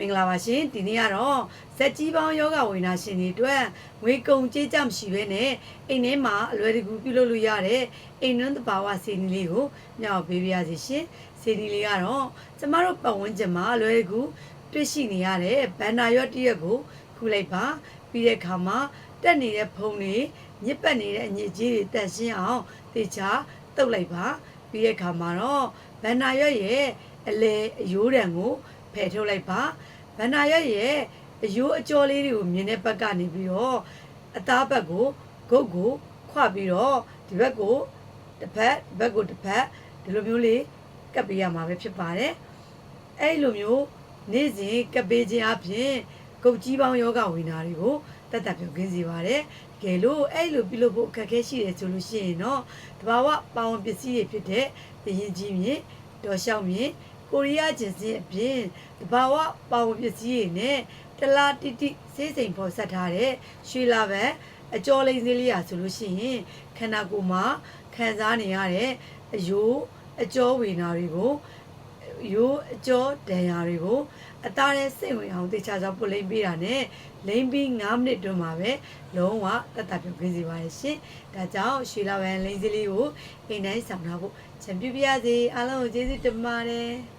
မင်္ဂလာပါရှင်ဒီနေ့ကတော့ဇက်ကြီးပေါင်းယောဂဝိနာရှင်တွေအတွက်ငွေကုန်ကြေးကြမရှိဘဲနဲ့အိမ်ထဲမှာအလွယ်တကူပြုလုပ်လို့ရတဲ့အိမ်နှန်းတဘာဝစီနီလေးကိုမျှော်ပေးပါရစေရှင်စီနီလေးကတော့ကျမတို့ပတ်ဝန်းကျင်မှာအလွယ်တကူတွေ့ရှိနေရတဲ့ဘန်နာရွက်တစ်ရက်ကိုခုလိုက်ပါပြီးတဲ့အခါမှာတက်နေတဲ့ဖုံတွေညစ်ပတ်နေတဲ့အညစ်အကြေးတွေတက်ရှင်းအောင်တေချာတုပ်လိုက်ပါပြီးတဲ့အခါမှာတော့ဘန်နာရွက်ရဲ့အလေအယိုးတံကို ဖယ်ထုတ်လိုက်ပါဗန္နာရက်ရဲ့အယိုးအကျော်လေးတွေကိုမြင်တဲ့ဘက်ကနေပြီးတော့အသားဘက်ကိုဂုတ်ကိုခွပြီးတော့ဒီဘက်ကိုတစ်ဖက်ဒီဘက်ကိုတစ်ဖက်ဒီလိုမျိုးလေးကပ်ပေးရမှာပဲဖြစ်ပါတယ်အဲ့လိုမျိုးနေ့စဉ်ကပ်ပေးခြင်းအပြင်ဂုတ်ကြီးပေါင်းယောဂဝိနာတွေကိုတက်တက်ပြောကင်းစေပါတယ်တကယ်လို့အဲ့လိုပြုလုပ်ဖို့အခက်အခဲရှိတယ်ဆိုလို့ရှိရင်တော့တဘာဝပါဝင်ပစ္စည်းတွေဖြစ်တဲ့ရင်ကြီးမြင့်ဒေါ်လျှောက်မြင့် ကိုရီးယားဂျင်းစင်းအပြင်တဘာဝပါဝင်ပစ္စည်းတွေနဲ့တလားတိတိစေးစိမ်ပေါ်ဆက်ထားတဲ့ရွှေလာပဲအကျော်လိန်စည်းလေးရာဆိုလို့ရှိရင်ခန္ဓာကိုယ်မှာခံစားနေရတဲ့အယိုးအကျော်ဝေနာတွေကိုရိုးအကျော်ဒဏ်ရာတွေကိုအသားနဲ့စိတ်ဝင်အောင်တေချာချာပုတ်လိမ့်ပေးတာနဲ့လိမ့်ပြီး9မိနစ်တွင်းမှာပဲလုံးဝတက်တာပြုတ်ခင်းစီပါရဲ့ရှင်။ဒါကြောင့်ရွှေလာပဲလိမ့်စည်းလေးကိုအိမ်တိုင်းဆောင်ထားဖို့ချန်ပြပြရစေအားလုံးကိုကျေးဇူးတင်ပါတယ်။